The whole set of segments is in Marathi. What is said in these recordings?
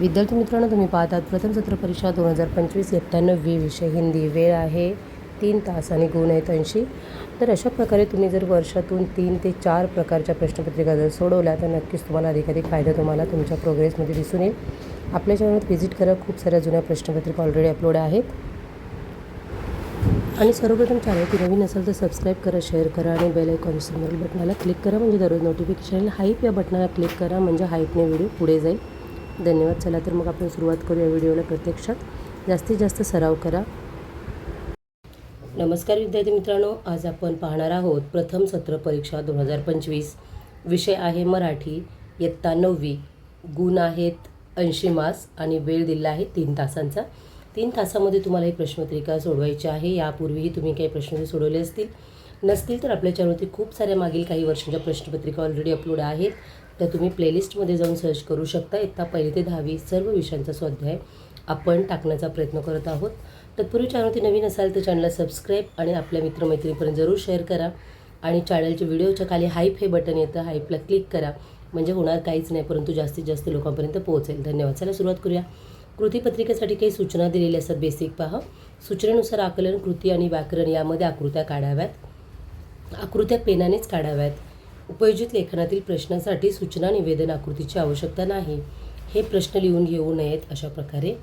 विद्यार्थी मित्रांनो तुम्ही पाहतात प्रथम सत्र परीक्षा दोन हजार पंचवीस एक्क्याण्णव वी विषय हिंदी. वेळ आहे तीन तास आणि गुण आहेत ऐंशी. तर अशा प्रकारे तुम्ही जर वर्षातून तीन ते चार प्रकारच्या प्रश्नपत्रिका जर सोडवल्या तर नक्कीच तुम्हाला अधिकाधिक फायदा तुम्हाला तुमच्या प्रोग्रेसमध्ये दिसून येईल. आपल्या चॅनलवर व्हिजिट करा. खूप साऱ्या जुन्या प्रश्नपत्रिका ऑलरेडी अपलोड आहेत. आणि सर्वप्रथम चॅनलची नवीन असेल तर सबस्क्राईब करा शेअर करा आणि बेल आयकॉन सिम्बल बटनाला क्लिक करा. म्हणजे दररोज नोटिफिकेशन हाईप या बटनाला क्लिक करा. म्हणजे हाईपने व्हिडिओ पुढे जाईल. धन्यवाद. चला तर मग आपण सुरुवात करूया व्हिडिओला प्रत्यक्षात. जास्तीत जास्त सराव करा. नमस्कार विद्यार्थी मित्रांनो आज आपण पाहणार आहोत प्रथम सत्र परीक्षा दोन हजार पंचवीस. विषय आहे मराठी इयत्ता नववी गुण आहेत ऐंशी मास आणि वेळ दिला आहे तीन तासांचा. तीन तासामध्ये तुम्हाला ही प्रश्नपत्रिका सोडवायची आहे. यापूर्वीही तुम्ही काही प्रश्न सोडवले असतील. नसतील तर आपल्या चॅनलवरती खूप साऱ्या मागील काही वर्षांच्या प्रश्नपत्रिका ऑलरेडी अपलोड आहेत. त्या तुम्ही प्लेलिस्टमध्ये जाऊन सर्च करू शकता. इयत्ता पहिली ते दहावी सर्व विषयांचा स्वाध्याय आपण टाकण्याचा प्रयत्न करत आहोत. तत्पूर्वी चॅनलवरती नवीन असाल तर चॅनलला सबस्क्राईब आणि आपल्या मित्रमैत्रिणीपर्यंत जरूर शेअर करा. आणि चॅनलच्या व्हिडिओच्या खाली हाईप हे बटन येतं. हाईपला क्लिक करा. म्हणजे होणार काहीच नाही परंतु जास्तीत जास्त लोकांपर्यंत पोहोचेल. धन्यवाद. चला सुरुवात करूया. कृतीपत्रिकेसाठी काही सूचना दिलेल्या असतात. बेसिक पहा. सूचनेनुसार आकलन कृती आणि व्याकरण यामध्ये आकृत्या काढाव्यात. आकृत्या पेनानेच काढाव्यात. उपयोजित लेखनातील प्रश्नासाठी सूचना निवेदन आकृतीची आवश्यकता नाही. हे प्रश्न लिहून घेऊ नयेत अशा प्रकारे.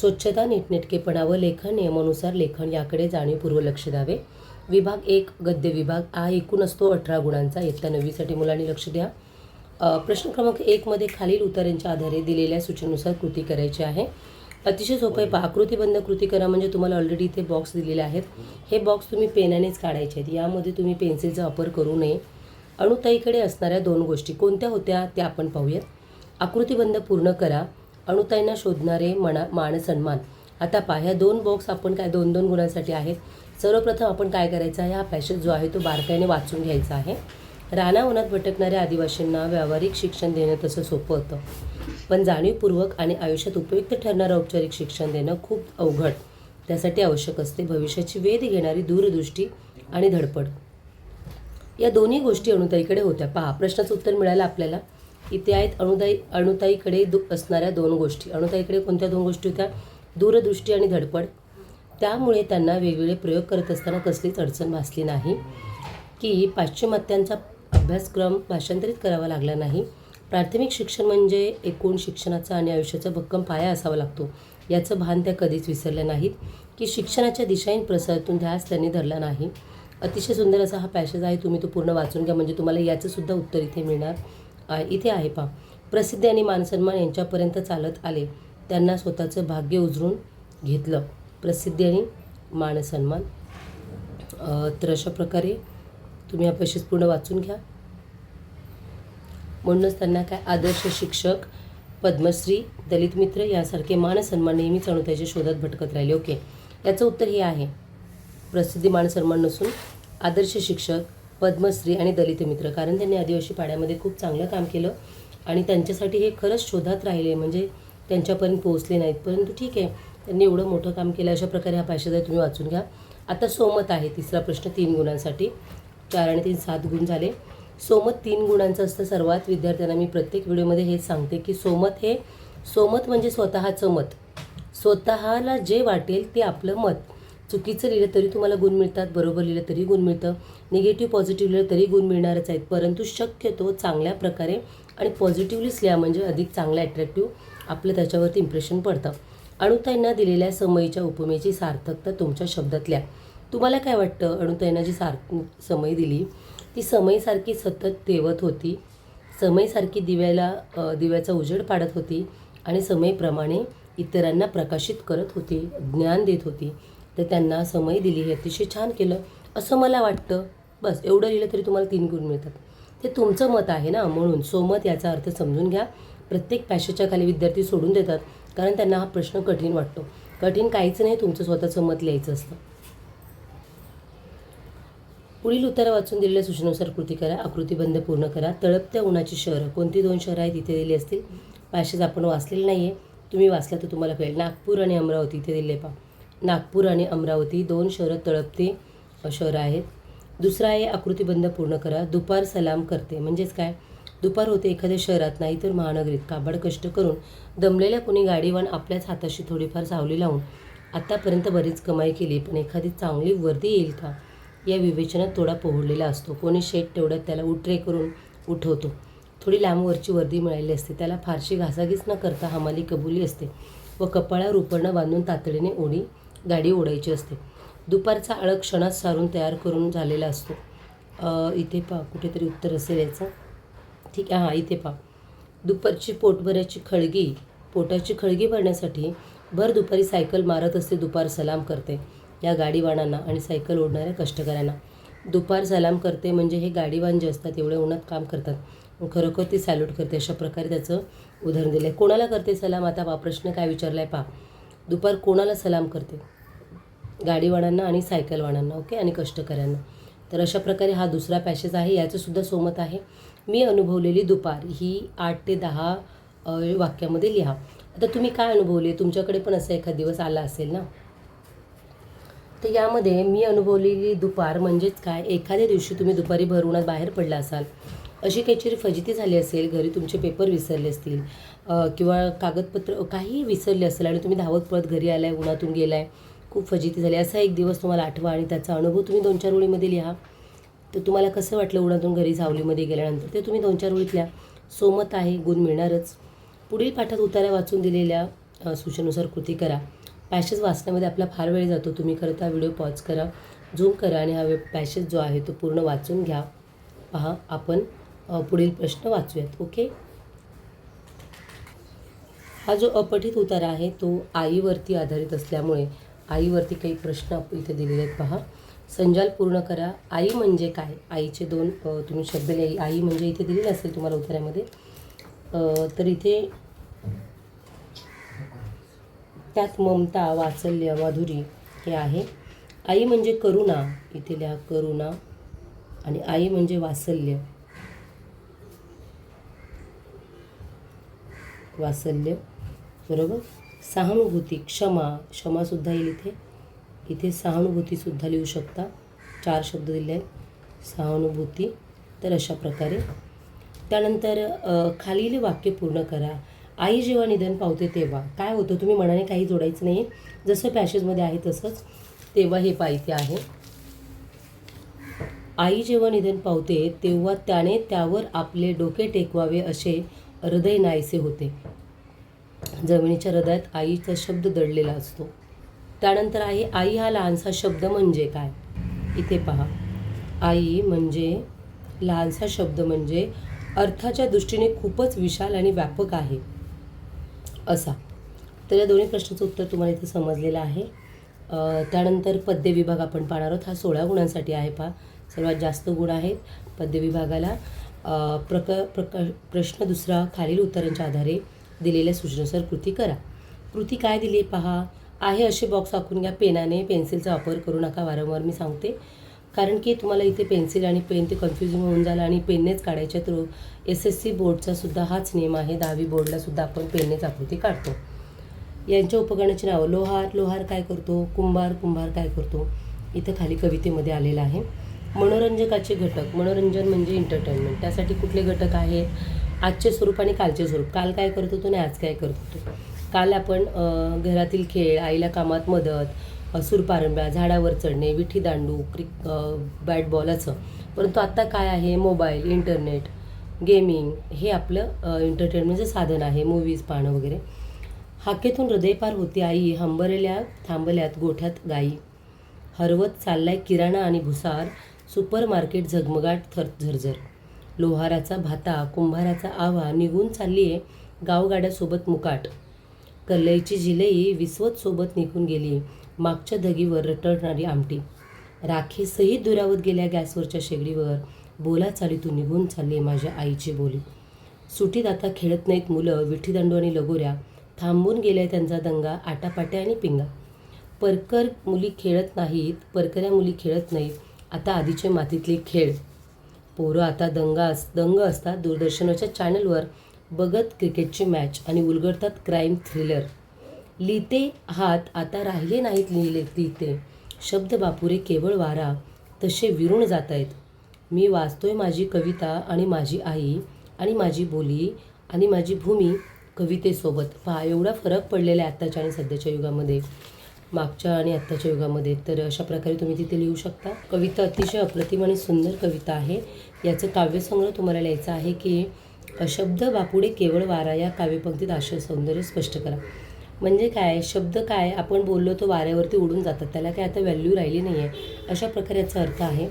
स्वच्छता नीटनेटकेपणा व लेखन नियमानुसार लेखन याकडे जाणीवपूर्व लक्ष द्यावे. विभाग एक गद्य विभाग हा एकूण असतो अठरा गुणांचा. इयत्ता नववीसाठी मुलांनी लक्ष द्या. प्रश्न क्रमांक एकमध्ये खालील उतारांच्या आधारे दिलेल्या सूचनेनुसार कृती करायची आहे. अतिशय सोपं आहे. आकृतीबंध कृती करा म्हणजे तुम्हाला ऑलरेडी इथे बॉक्स दिलेले आहेत. हे बॉक्स तुम्ही पेनानेच काढायचे आहेत. यामध्ये तुम्ही पेन्सिलचा वापर करू नये. अणुताईकडे असणाऱ्या दोन गोष्टी कोणत्या होत्या त्या आपण पाहूयात. आकृतीबंध पूर्ण करा. अणुताईंना शोधणारे मना मान सन्मान. आता पहा ह्या दोन बॉक्स आपण काय दोन दोन गुणांसाठी आहेत. सर्वप्रथम आपण काय करायचं आहे हा पॅसेज जो आहे तो बारकाईने वाचून घ्यायचा आहे. रानावनात भटकणाऱ्या आदिवासींना व्यावहारिक शिक्षण देणं तसं सोपं होतं. पण जाणीवपूर्वक आणि आयुष्यात उपयुक्त ठरणारं औपचारिक शिक्षण देणं खूप अवघड. त्यासाठी आवश्यक असते भविष्याची वेध घेणारी दूरदृष्टी आणि धडपड. या दोन्ही गोष्टी अणुताईकडे होत्या. पहा प्रश्नाचं उत्तर मिळालं आपल्याला. इथे आहेत अणुदाई अणुताईकडे दु असणाऱ्या दोन गोष्टी. अणुताईकडे कोणत्या दोन गोष्टी होत्या? दूरदृष्टी आणि धडपड. त्यामुळे त्यांना वेगवेगळे प्रयोग करत असताना कसलीच अडचण भासली नाही. की पाश्चिमात्यांचा अभ्यासक्रम भाषांतरित करावा लागला नाही. प्राथमिक शिक्षण म्हणजे एकूण शिक्षणाचा आणि आयुष्याचा भक्कम पाया असावा लागतो. याचं भान त्या कधीच विसरल्या नाहीत. की शिक्षणाच्या दिशाईन प्रसारातून ध्यास त्यांनी धरला नाही. अतिशय सुंदर असा हा पॅसेज आहे तुम्ही तो पूर्ण वाचून घ्या. म्हणजे तुम्हाला याचंसुद्धा उत्तर इथे मिळणार. इथे आहे पहा. प्रसिद्धी आणि मानसन्मान यांच्यापर्यंत चालत आले. त्यांना स्वतःचं भाग्य उजळून घेतलं. प्रसिद्धी आणि मानसन्मान. तर अशा प्रकारे तुम्ही हा पॅसेज पूर्ण वाचून घ्या. म्हणूनच त्यांना काय आदर्श शिक्षक पद्मश्री दलित मित्र यासारखे मानसन्मान नेहमीच अणुताच्या शोधात भटकत राहिले. ओके. याचं उत्तर हे आहे. प्रसिद्धी मानसन्मान नसून आदर्श शिक्षक पद्मश्री आणि दलित मित्र. कारण त्यांनी आदिवासी पाड्यामध्ये खूप चांगलं काम केलं आणि त्यांच्यासाठी हे खरंच शोधात राहिले. म्हणजे त्यांच्यापर्यंत पोहोचले नाहीत. परंतु ठीक आहे त्यांनी एवढं मोठं काम केलं. अशा प्रकारे हा पॅसेज तुम्ही वाचून घ्या. आता सोमत आहे तिसरा प्रश्न तीन गुणांसाठी. चार आणि तीन सात गुण झाले. सोमत तीन गुणांचं असतं सर्वात. विद्यार्थ्यांना मी प्रत्येक व्हिडिओमध्ये हेच सांगते की सोमत हे सोमत म्हणजे स्वतःचं मत. स्वतःला जे वाटेल ते आपलं मत. चुकीचं लिहिलं तरी तुम्हाला गुण मिळतात बरोबर लिहिलं तरी गुण मिळतं निगेटिव्ह पॉझिटिव्ह लिहिलं तरी गुण मिळणारच आहेत. परंतु शक्यतो चांगल्या प्रकारे आणि पॉझिटिव्हलीच लिहा म्हणजे अधिक चांगलं ॲट्रॅक्टिव्ह आपलं त्याच्यावरती इम्प्रेशन पडतं. अणुताईंना दिलेल्या समयीच्या उपमेची सार्थकता तुमच्या शब्दातल्या तुम्हाला काय वाटतं? अणुताईंना जी सार समय दिली ती समयीसारखी सतत तेवत होती समयीसारखी दिव्याला दिव्याचा उजेड पाडत होती आणि समयप्रमाणे इतरांना प्रकाशित करत होती ज्ञान देत होती. तर त्यांना समय दिली हे अतिशय छान केलं. असं मला वाटतं. बस एवढं लिहिलं तरी तुम्हाला तीन गुण मिळतात. ते तुमचं मत आहे ना? म्हणून सोमत याचा अर्थ समजून घ्या. प्रत्येक पॅशेजच्या खाली विद्यार्थी सोडून देतात कारण त्यांना हा प्रश्न कठीण वाटतो. कठीण काहीच नाही तुमचं स्वतःचं मत लिहायचं असतं. पुढील उत्तरं वाचून दिलेल्या सूचनेनुसार कृती करा आकृतीबंध पूर्ण करा. तळपत्या उन्हाची शहरं. कोणती दोन शहरं आहेत इथे दिली असतील? पॅशेज आपण वाचलेलं नाही आहे तुम्ही वाचलं तर तुम्हाला कळेल. नागपूर आणि अमरावती इथे दिले पहा. नागपूर आणि अमरावती दोन शहरं तळपते शहरं आहेत. दुसरा आहे आकृतीबंध पूर्ण करा. दुपार सलाम करते. म्हणजेच काय? दुपार होते एखाद्या शहरात नाही तर महानगरीत. काबाड कष्ट करून दमलेल्या कोणी गाडीवान आपल्याच हाताशी थोडीफार सावली लावून आत्तापर्यंत बरीच कमाई केली पण एखादी चांगली वर्दी येईल का? या विवेचनात थोडा पोहडलेला असतो. कोणी शेट तेवढ्यात त्याला उठरे करून उठवतो. थोडी लांबवरची वर्दी मिळाली असते. त्याला फारशी घासाघीस न करता हमाली कबुली असते व कपाळावर उपरणं बांधून तातडीने ओढी गाडी ओढायची असते. दुपारचा आळ क्षणात सारून तयार करून झालेला असतो. इथे पहा कुठेतरी उत्तर असेल याचं. ठीक आहे हां इथे पहा. दुपारची पोटभराची खळगी पोटाची खळगी भरण्यासाठी भर दुपारी सायकल मारत असते दुपार सलाम करते या गाडीवानांना आणि सायकल ओढणाऱ्या कष्टकऱ्यांना. दुपार सलाम करते म्हणजे हे गाडीवान जे असतात एवढे उन्हात काम करतात. खरोखर ती सॅल्यूट करते अशा प्रकारे त्याचं उदाहरण दिलं आहे कोणाला करते सलाम? आता पा प्रश्न काय विचारला आहे पहा. दुपार कोणाला सलाम करते? गाडीवाणांना आणि सायकलवाणांना ओके? आणि कष्टकऱ्यांना. तर अशा प्रकारे हा दुसरा पॅसेज आहे. याचंसुद्धा सोमत आहे. मी अनुभवलेली दुपार ही आठ ते दहा वाक्यामध्ये लिहा. आता तुम्ही काय अनुभवले? तुमच्याकडे पण असा एखाद दिवस आला असेल ना? तर यामध्ये मी अनुभवलेली दुपार म्हणजेच काय? एखाद्या दिवशी तुम्ही दुपारी भर उन्हात बाहेर पडला असाल अशी काहीतरी फजिती झाली असेल घरी तुमचे पेपर विसरले असतील किंवा कागदपत्र काही विसरले असेल आणि तुम्ही धावत पळत घरी आलाय उन्हातून गेलाय खूप फजिती झाली. असा एक दिवस तुम्हाला आठवा आणि त्याचा अनुभव तुम्ही दोन चार ओळीमध्ये लिहा. तर तुम्हाला कसं वाटलं उन्हातून घरी सावलीमध्ये गेल्यानंतर? ते तुम्ही दोन चार ओळीत लिहा. सोमत आहे गुण मिळणारच. पुढील पाठात उतारा वाचून दिलेल्या सूचनेनुसार कृती करा. पॅशेज वाचण्यामध्ये आपला फार वेळ जातो. तुम्ही करता व्हिडिओ पॉज करा झूम करा आणि हा पॅशेज जो आहे तो पूर्ण वाचून घ्या. पहा आपण पुढील प्रश्न वाचूयात ओके? हा जो अपठित उतारा आहे तो आईवरती आधारित असल्यामुळे आईवरती काही प्रश्न इथे दिलेले आहेत पहा. संजाल पूर्ण करा. आई म्हणजे काय? आईचे दोन तुम्ही शब्द लिहा. आई म्हणजे इथे दिलेले असेल तुम्हाला उतार्यामध्ये तर इथे त्यात ममता वात्सल्य माधुरी हे आहे. आई म्हणजे करुणा. इथे लिहा करुणा. आणि आई म्हणजे वात्सल्य. वात्सल्य बरोबर? सहानुभूती क्षमा क्षमासुद्धा येईल इथे. इथे सहानुभूतीसुद्धा लिहू शकता. चार शब्द दिले आहेत. सहानुभूती तर अशा प्रकारे. त्यानंतर खालील वाक्य पूर्ण करा. आई जेव्हा निधन पावते तेव्हा. काय होतं? तुम्ही मनाने काही जोडायचं नाही जसं पॅशेजमध्ये आहे तसंच. तेव्हा हे पाहिजे आहे. आई जेव्हा निधन पावते तेव्हा त्याने त्यावर आपले डोके टेकवावे असे हृदय नाहीसे होते. जमिनीच्या हृदयात आईचा शब्द दडलेला असतो. त्यानंतर आहे आई हा लहानसा शब्द म्हणजे काय? इथे पहा. आई म्हणजे लहानसा शब्द म्हणजे अर्थाच्या दृष्टीने खूपच विशाल आणि व्यापक आहे. असा. तर या दोन्ही प्रश्नाचं उत्तर तुम्हाला इथे समजलेलं आहे. त्यानंतर पद्य विभाग आपण पाहणार आहोत. हा सोळा गुणांसाठी आहे पहा. सर्वात जास्त गुण आहेत पद्य विभागाला. प्रक प्रक प्रश्न दुसरा खालील उत्तरांच्या आधारे दिलेल्या सूचनेनुसार कृती करा. कृती काय दिली आहे पहा? आहे असे बॉक्स आखून घ्या. पेनाने पेन्सिलचा वापर करू नका. वारंवार मी सांगते. कारण की तुम्हाला इथे पेन्सिल आणि पेन ते कन्फ्युजिंग होऊन झालं आणि पेननेच काढायच्या तर एस एस सी बोर्डचा सुद्धा हाच नियम आहे. दहावी बोर्डलासुद्धा आपण पेननेच आकृती काढतो. यांच्या उपकरणाची नावं. लोहार. लोहार काय करतो? कुंभार. कुंभार काय करतो? इथं खाली कवितेमध्ये आलेलं आहे. मनोरंजकाचे घटक. मनोरंजन म्हणजे एंटरटेनमेंट त्यासाठी कुठले घटक आहेत? आजचे स्वरूप आणि कालचे स्वरूप. काल काय करत होतो आणि आज काय करत होतो? काल आपण घरातील खेळ आईला कामात मदत सुरपारंब्या सूरपारंब्या झाडावर चढणे विठी दांडू क्रिक बॅट बॉल असं. परंतु आत्ता काय आहे? मोबाईल इंटरनेट गेमिंग हे आपलं एंटरटेनमेंटचं म्हणजे साधन आहे. मूवीज पाहणं वगैरे. हाकेतून हृदयपार होती आई. हंबरल्या थांबल्यात गोठ्यात गाई. हरवत चाललाय किराणा आणि भुसार. सुपर मार्केट झगमगाट थर झरझर. लोहाराचा भाता कुंभाराचा आवा निघून चालली आहे गावगाड्यासोबत मुकाट. कल्लईची जिलई विस्वत सोबत निघून गेली मागच्या धगीवर रटणारी आमटी. राखी दुरावत गेल्या गॅसवरच्या शेगडीवर. बोला चालीतून निघून चालली माझ्या आईची बोली. सुटीत आता खेळत नाहीत मुलं विठ्ठीदांडू आणि लगोऱ्या. थांबून गेल्या त्यांचा दंगा आटापाट्या आणि पिंगा. परकर मुली खेळत नाहीत परकऱ्या मुली खेळत नाहीत. आता आधीचे मातीतले खेळ. पोरं आता दंगा अस दंग असतात दूरदर्शनाच्या चॅनलवर. बघत क्रिकेटची मॅच आणि उलगडतात क्राईम थ्रिलर. लिहिते हात आता राहिले नाहीत लिहिले लिहिते शब्द बापुरे केवळ वारा तसे विरून जात आहेत मी वाचतोय माझी कविता आणि माझी आई आणि माझी बोली आणि माझी भूमी कवितेसोबत. पहा एवढा फरक पडलेला आहे आत्ताच्या आणि सध्याच्या युगामध्ये. मागच्या आणि आत्ताच्या युगामध्ये. तर अशा प्रकारे तुम्ही तिथे लिहू शकता. कविता अतिशय अप्रतिम आणि सुंदर कविता आहे. याचं काव्यसंग्रह तुम्हाला लिहायचा आहे की शब्द बापुडे केवळ वारा या काव्यपंक्तीत आशय सौंदर्य स्पष्ट करा. म्हणजे काय? शब्द काय? आपण बोललो तो वाऱ्यावरती उडून जातात. त्याला काय आता व्हॅल्यू राहिली नाही आहे अशा प्रकारे याचा अर्थ आहे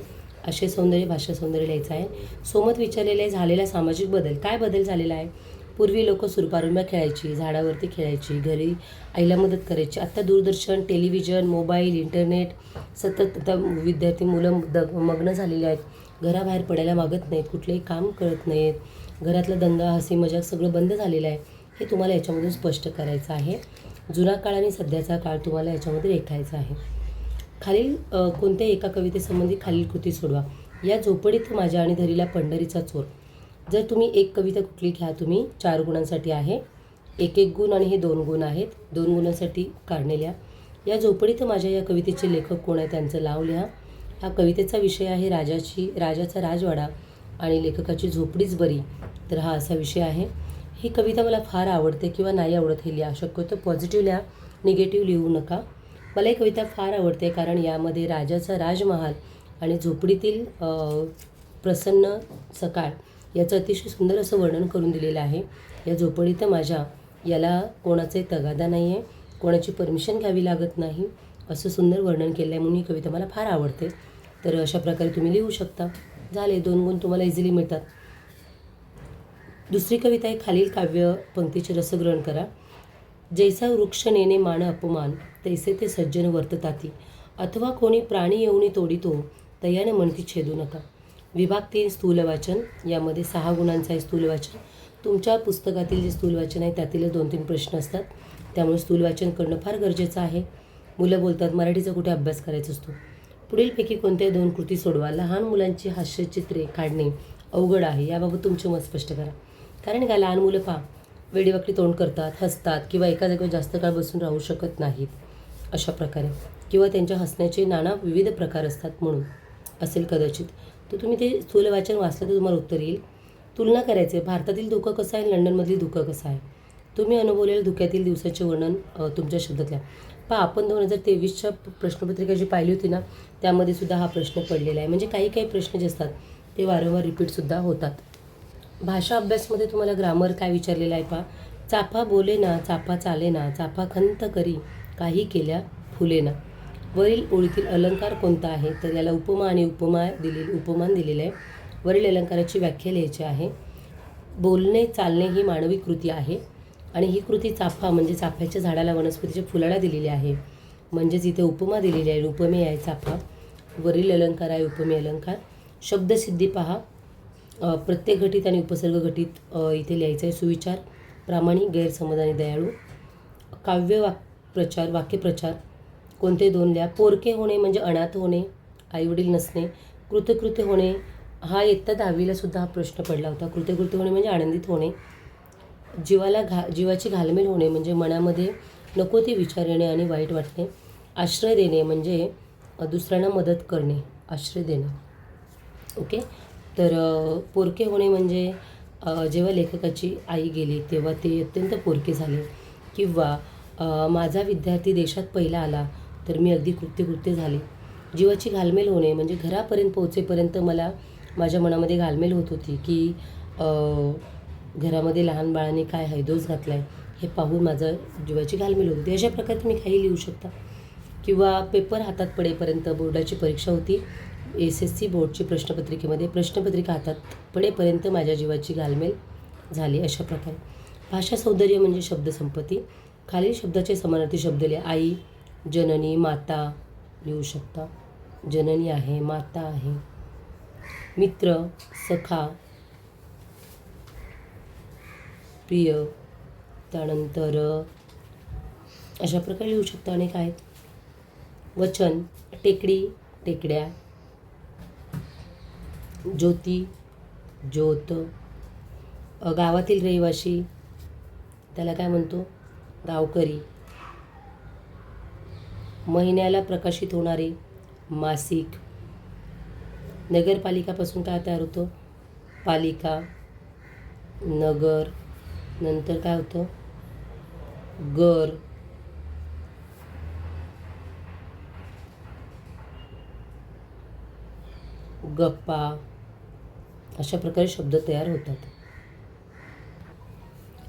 आशय सौंदर्य भाषा सौंदर्य लिहायचं आहे. सोमत विचारलेले झालेला सामाजिक बदल. काय बदल झालेला आहे? पूर्वी लोक सुरपारुंब्या खेळायची झाडावरती खेळायची घरी आईला मदत करायची. आत्ता दूरदर्शन टेलिव्हिजन मोबाईल इंटरनेट सतत आता विद्यार्थी मुलं द मग्न झालेली आहेत. घराबाहेर पडायला मागत नाहीत कुठलंही काम करत नाहीत. घरातला दंगा हसी मजाक सगळं बंद झालेलं आहे. हे तुम्हाला याच्यामधून स्पष्ट करायचं आहे. जुना काळ आणि सध्याचा काळ तुम्हाला याच्यामध्ये रेखायचा आहे. खालील कोणत्याही एका कवितेसंबंधी खालील कृती सोडवा. या झोपडीत माझ्या आणि धरीला पंढरीचा चोर. जर तुम्ही एक कविता कुठली घ्या तुम्ही चार गुणांसाठी आहे. एक एक गुण आणि हे दोन गुण आहेत. दोन गुणांसाठी कारणे लिहा. या झोपडीत माझ्या या कवितेचे लेखक कोण आहे त्यांचं नाव लिहा. हा कवितेचा विषय आहे राजाची राजाचा राजवाडा आणि लेखकाची झोपडीच बरी. तर हा असा विषय आहे. ही कविता मला फार आवडते किंवा नाही आवडत हे लिहा. शक्यतो पॉझिटिव्ह लिहा निगेटिव्ह लिहू नका. मला ही कविता फार आवडते कारण यामध्ये राजाचा राजमहाल आणि झोपडीतील प्रसन्न सकाळ याचं अतिशय सुंदर असं वर्णन करून दिलेलं आहे. या झोपडीत माझ्या याला कोणाचाही तगादा नाही आहे कोणाची परमिशन घ्यावी लागत नाही असं सुंदर वर्णन केलं आहे म्हणून ही कविता मला फार आवडते. तर अशा प्रकारे तुम्ही लिहू शकता. झाले दोन गुण तुम्हाला इझिली मिळतात. दुसरी कविता आहे खालील काव्य पंक्तीचे रसग्रहण करा. जैसा वृक्ष नेणे मान अपमान तैसे ते सज्जन वर्तताती. अथवा कोणी प्राणी येऊनी तोडितो तयाने म्हणती छेदू नका. विभाग तीन स्थूल वाचन यामध्ये सहा गुणांचं आहे स्थूल वाचन तुमच्या पुस्तकातील जे स्थूल वाचन आहे त्यातीलच दोन तीन प्रश्न असतात. त्यामुळे स्थूल वाचन करणं फार गरजेचं आहे. मुलं बोलतात मराठीचा कुठे अभ्यास करायचा असतो? पुढीलपैकी कोणत्याही दोन कृती सोडवा. लहान मुलांची हास्यचित्रे काढणे अवघड आहे याबाबत तुमचे मत स्पष्ट करा. कारण काय लहान मुलं पहा वेडीवाकडी तोंड करतात हसतात किंवा एका जागेवर जास्त काळ बसून राहू शकत नाहीत. अशा प्रकारे. किंवा त्यांच्या हसण्याचे नाना विविध प्रकार असतात म्हणून. असेल कदाचित. तर तुम्ही ते स्थूल वाचन वाचलं तर तुम्हाला उत्तर येईल. तुलना करायचे भारतातील धुकं कसं आहे लंडनमधील धुकं कसं आहे? तुम्ही अनुभवलेल्या धुक्यातील दिवसाचे वर्णन तुमच्या शब्दातल्या पहा आपण दोन हजार तेवीसच्या प्रश्नपत्रिका जी पाहिली होती ना त्यामध्ये सुद्धा हा प्रश्न पडलेला आहे. म्हणजे काही काही प्रश्न जे असतात ते वारंवार रिपीटसुद्धा होतात. भाषा अभ्यासमध्ये तुम्हाला ग्रामर काय विचारलेलं आहे पहा. चाफा बोले ना चाफा चाले ना चाफा खंत करी काही केल्या फुले ना. वरील ओळीतील अलंकार कोणता आहे? तर याला उपमा आणि उपमा दिलेली उपमान दिलेलं आहे. वरील अलंकाराची व्याख्या लिहायची आहे. बोलणे चालणे ही मानवी कृती आहे आणि ही कृती चाफा म्हणजे चाफ्याच्या झाडाला वनस्पतीच्या फुलाला दिलेली आहे. म्हणजेच इथे उपमा दिलेली आहे उपमेय आहे चाफा. वरील अलंकार आहे उपमेय अलंकार. शब्दसिद्धी पहा. प्रत्येक घटित आणि उपसर्ग घटित इथे लिहायचं आहे सुविचार प्रामाणिक गैरसमज आणि दयाळू. काव्य वाक प्रचार वाक्यप्रचार. कोणते दोन लिहा पोरके होणे म्हणजे अनाथ होणे आईवडील नसणे कृतकृत्य होणे हा इयत्ता दहावीला सुद्धा हा प्रश्न पडला होता. कृतकृत्य होणे म्हणजे आनंदित होणे. जीवाला घा जीवाची घालमेल होणे म्हणजे मनामध्ये नको ते विचार येणे आणि वाईट वाटणे. आश्रय देणे म्हणजे दुसऱ्यांना मदत करणे. आश्रय देणे. ओके? तर पोरके होणे म्हणजे जेव्हा लेखकाची आई गेली तेव्हा ते अत्यंत पोरके झाले. किंवा माझा विद्यार्थी देशात पहिला आला. तर मी अगदी कृत्यकृत्य झाले. जीवाची घालमेल होणे म्हणजे घरापर्यंत पोहोचेपर्यंत मला माझ्या मनामध्ये घालमेल होत होती की घरामध्ये लहान बाळाने काय हैदोस घातला आहे हे पाहून माझं जीवाची घालमेल होत होती. अशा प्रकारे तुम्ही काही लिहू शकता. किंवा पेपर हातात पडेपर्यंत बोर्डाची परीक्षा होती. एस एस सी बोर्डची प्रश्नपत्रिकेमध्ये प्रश्नपत्रिका हातात पडेपर्यंत माझ्या जीवाची घालमेल झाली अशा प्रकारे. भाषा सौंदर्य म्हणजे शब्दसंपत्ती. खालील शब्दाचे समानार्थी शब्द लिहा. आई जननी माता लिहू शकता. जननी आहे माता आहे. मित्र सखा प्रिय त्यानंतर अशा प्रकारे लिहू शकता अनेक आहेत. वचन टेकडी टेकड्या. ज्योती ज्योत. गावातील रहिवाशी त्याला काय म्हणतो? गावकरी. महिन्याला प्रकाशित होणारे मासिक. नगरपालिकापासून काय तयार होतं? पालिका नगर नंतर काय होतं? गर गप्पा. अशा प्रकारे शब्द तयार होतात.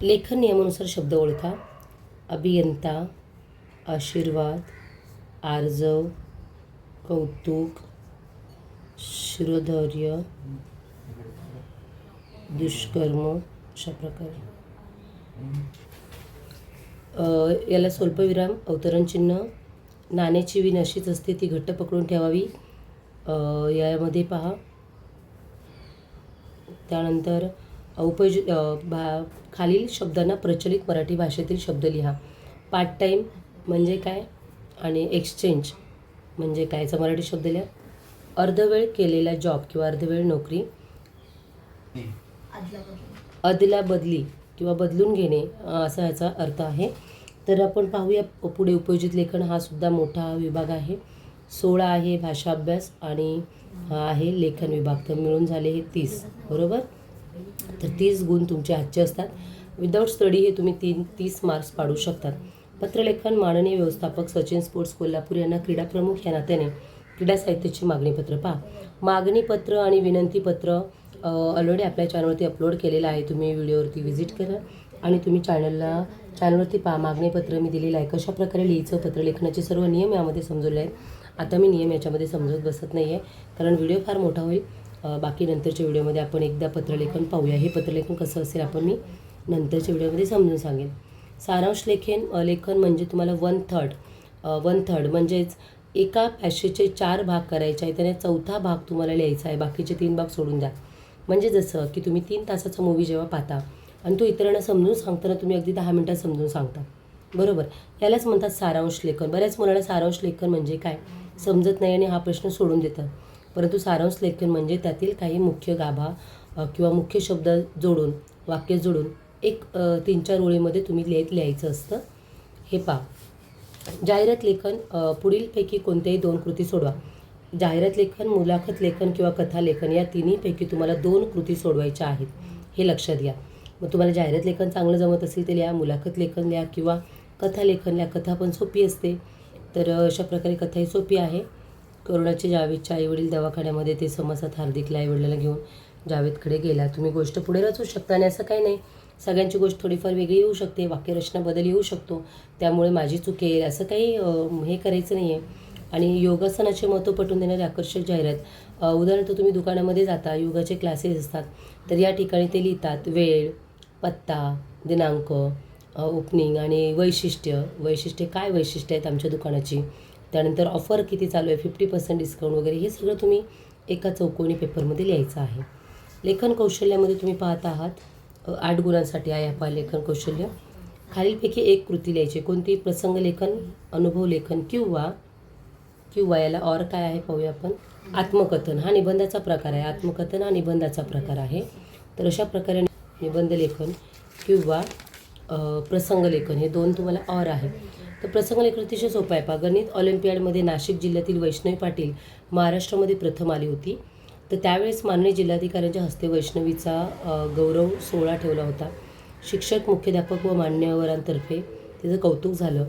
लेखन नियमानुसार शब्द ओळखा. अभियंता आशीर्वाद. आर्जव कौतुक शिरोधैर्य दुष्कर्म अशा प्रकारे. याला स्वल्पविराम अवतरण चिन्ह नाण्याची विण अशीच असते ती घट्ट पकडून ठेवावी. यामध्ये पहा. त्यानंतर औपज भा खालील शब्दांना प्रचलित मराठी भाषेतील शब्द लिहा. पार्ट टाईम म्हणजे काय? आणि एक्सचेंज म्हणजे काय? मराठी शब्द लिहा. अर्धवेळ केलेला जॉब किंवा अर्धवेळ नोकरी. अदला बदली किंवा बदलून घेणे असा याचा अर्थ आहे. तर आपण पाहूया पुढे उपयोजित लेखन हा सुद्धा मोठा विभाग आहे. सोळा आहे भाषा अभ्यास आणि हा आहे लेखन विभाग. तर मिळून झाले हे तीस बरोबर? तर तीस गुण तुमचे हातचे असतात. विदाऊट स्टडी हे तुम्ही तीन तीस मार्क्स पाडू शकतात. पत्रलेखन माननीय व्यवस्थापक सचिन स्पोर्ट्स कोल्हापूर यांना क्रीडा प्रमुख या नात्याने क्रीडा साहित्याची मागणीपत्र पहा. मागणीपत्र आणि विनंतीपत्र ऑलरेडी आपल्या चॅनलवरती अपलोड केलेलं आहे. तुम्ही व्हिडिओवरती व्हिजिट करा आणि तुम्ही चॅनलला चॅनलवरती पहा. मागणीपत्र मी दिलेलं आहे. कशा प्रकारे लिहायचं पत्रलेखनाचे सर्व नियम यामध्ये समजवले आहेत आता मी नियम याच्यामध्ये समजवत बसत नाही आहे कारण व्हिडिओ फार मोठा होईल. बाकी नंतरच्या व्हिडिओमध्ये आपण एकदा पत्रलेखन पाहूया. हे पत्रलेखन कसं असेल आपण मी नंतरच्या व्हिडिओमध्ये समजून सांगेन. सारांश लेखन लेखन म्हणजे तुम्हाला वन थर्ड वन थर्ड म्हणजेच एका पॅशेजचे चार भाग करायचे आहे त्याने चौथा भाग तुम्हाला लिहायचा आहे. बाकीचे तीन भाग सोडून द्या. म्हणजे जसं की तुम्ही तीन तासाचा मूवी जेव्हा पाहता आणि तो इतरांना समजून सांगताना तुम्ही अगदी दहा मिनटात समजून सांगता. बरोबर? यालाच म्हणतात सारांश लेखन. बऱ्याच मुलांना सारांश लेखन म्हणजे काय? समजत नाही आणि हा प्रश्न सोडून देतात. परंतु सारांश लेखन म्हणजे त्यातील काही मुख्य गाभा किंवा मुख्य शब्द जोडून वाक्य जोडून एक तीन चार ओळीमध्ये तुम्ही लिहित लिहायचं असतं. हे पहा. जाहिरात लेखन पुढीलपैकी कोणत्याही दोन कृती सोडवा. जाहिरात लेखन मुलाखत लेखन किंवा कथा लेखन या तिन्हीपैकी तुम्हाला दोन कृती सोडवायच्या आहेत. हे लक्षात घ्या. मग तुम्हाला जाहिरात लेखन चांगलं जमत असेल तर लिहा मुलाखत लेखन लिहा किंवा कथा लेखन लिहा. कथा पण सोपी असते. तर अशा प्रकारे कथाही सोपी आहे. करुणाचे जावेदच्या आईवडील दवाखान्यामध्ये ते समजतात हार्दिकला आईवडिलाला घेऊन जावेदकडे गेला. तुम्ही गोष्ट पुढे रचू शकता आणि असं काही नाही. सगळ्यांची गोष्ट थोडीफार वेगळी येऊ शकते वाक्यरचना बदल येऊ शकतो. त्यामुळे माझी चूक येईल असं काही हे करायचं नाही आहे आणि योगासनाचे महत्त्व पटवून देणारी आकर्षक जाहिरात उदाहरणार्थ तुम्ही दुकानामध्ये जाता योगाचे क्लासेस असतात तर या ठिकाणी ते लिहितात वेळ पत्ता दिनांक ओपनिंग आणि वैशिष्ट्य. वैशिष्ट्य काय वैशिष्ट्य आहेत आमच्या दुकानाची? त्यानंतर ऑफर किती चालू आहे फिफ्टी पर्सेंट डिस्काउंट वगैरे हे सगळं तुम्ही एका चौकोनी पेपरमध्ये लिहायचं आहे. लेखन कौशल्यामध्ये तुम्ही पाहत आहात आठ गुणांसाठी आहे आपा लेखन कौशल्य. खालीलपैकी एक कृती लिहायची. कोणती? प्रसंग लेखन अनुभव लेखन किंवा किंवा याला और काय आहे पाहूया आपण. आत्मकथन. हा निबंधाचा प्रकार आहे. आत्मकथन हा निबंधाचा प्रकार आहे. तर अशा प्रकारे निबंध लेखन किंवा प्रसंग लेखन हे दोन तुम्हाला और आहे. तर प्रसंग लेखन अतिशय सोपं आहे. पहा गणित ऑलिम्पियाडमध्ये नाशिक जिल्ह्यातील वैष्णवी पाटील महाराष्ट्रामध्ये प्रथम आली होती. तर त्यावेळेस माननीय जिल्हाधिकाऱ्यांच्या हस्ते वैष्णवीचा गौरव सोहळा ठेवला होता. शिक्षक मुख्याध्यापक व मान्यवरांतर्फे तिचं कौतुक झालं.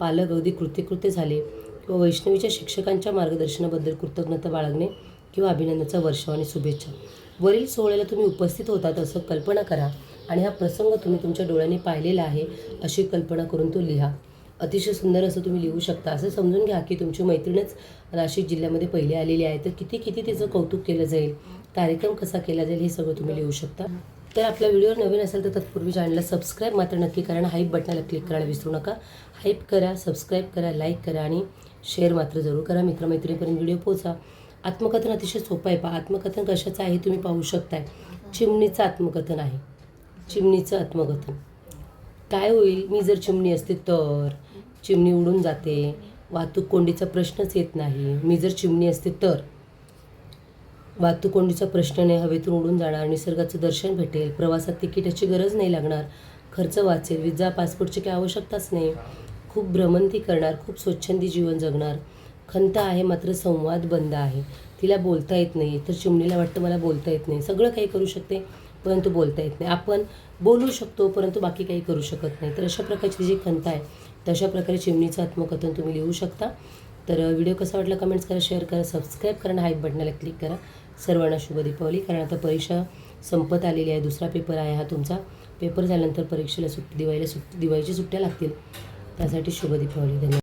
पालक अगदी कृत्यकृत्य झाले किंवा वैष्णवीच्या शिक्षकांच्या मार्गदर्शनाबद्दल कृतज्ञता बाळगणे किंवा अभिनंदनाचा वर्षाव आणि शुभेच्छा. वरील सोहळ्याला तुम्ही उपस्थित होतात असं कल्पना करा आणि हा प्रसंग तुम्ही तुमच्या डोळ्यांनी पाहिलेला आहे अशी कल्पना करून तो लिहा. अतिशय सुंदर असं तुम्ही लिहू शकता. असं समजून घ्या की तुमची मैत्रीणच नाशिक जिल्ह्यामध्ये पहिले आलेली आहे. तर किती किती तिचं कौतुक केलं जाईल? कार्यक्रम कसा केला जाईल हे सगळं तुम्ही लिहू शकता. तर आपल्या व्हिडिओवर नवीन असेल तर तत्पूर्वी चॅनलला सबस्क्राईब मात्र नक्की करा आणि हाईप बटनाला क्लिक करायला विसरू नका. हाईप करा सबस्क्राईब करा लाईक करा आणि शेअर मात्र जरूर करा. मित्रमैत्रिणीपर्यंत व्हिडिओ पोचा आत्मकथन अतिशय सोपं आहे. पहा आत्मकथन कशाचं आहे तुम्ही पाहू शकताय. चिमणीचं आत्मकथन आहे. चिमणीचं आत्मकथन. काय होईल? मी जर चिमणी असते तर? चिमणी उडून जाते. वाहतूक कोंडीचा प्रश्नच येत नाही. मी जर चिमणी असते तर? वाहतूक कोंडीचा प्रश्न नाही हवेतून उडून जाणार निसर्गाचं दर्शन भेटेल प्रवासात तिकिटाची गरज नाही लागणार खर्च वाचेल विजा पासपोर्टची काही आवश्यकताच नाही. खूप भ्रमंती करणार खूप स्वच्छंदी जीवन जगणार. खंत आहे मात्र संवाद बंद आहे. तिला बोलता येत नाही तर चिमणीला वाटतं मला बोलता येत नाही. सगळं काही करू शकते परंतु बोलता येत नाही. आपण बोलू शकतो परंतु बाकी काही करू शकत नाही. तर अशा प्रकारची जी खंत आहे तशा प्रकारे चिमणीचं आत्मकथन तुम्ही लिहू शकता. तर व्हिडिओ कसा वाटला कमेंट्स करा शेअर करा सबस्क्राईब करा आणि हाईक बटनाला क्लिक करा. सर्वांना शुभ दीपावली. कारण आता परीक्षा संपत आलेली आहे. दुसरा पेपर आहे हा तुमचा. पेपर झाल्यानंतर परीक्षेला सुट्टी दिवाळीला सुट्टी दिवाळीची सुट्ट्या लागतील. त्यासाठी शुभ दीपावली. धन्यवाद.